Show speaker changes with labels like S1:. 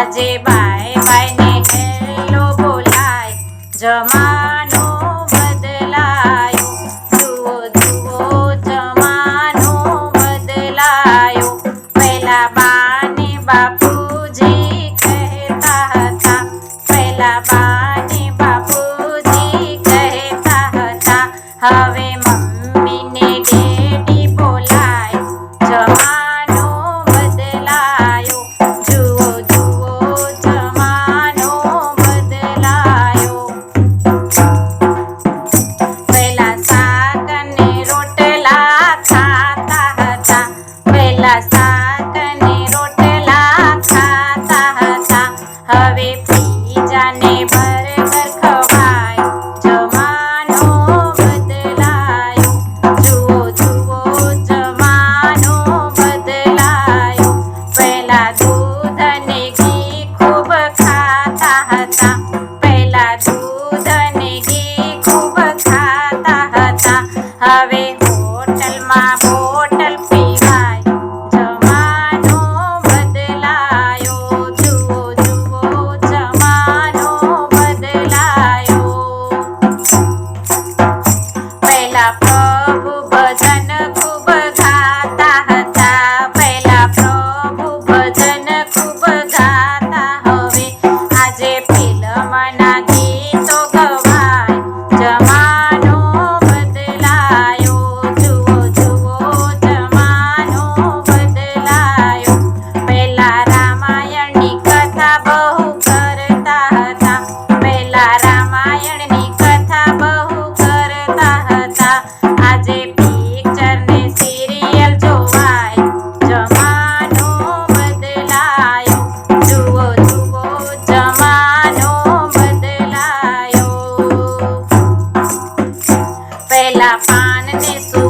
S1: આજે bye bye ને hello બોલાય, જમાનો બદલાયો. જુઓ જુઓ, જમાનો બદલાયો. પહેલા બાને બાપુજી કહેતા હતા, પહેલા બા disso.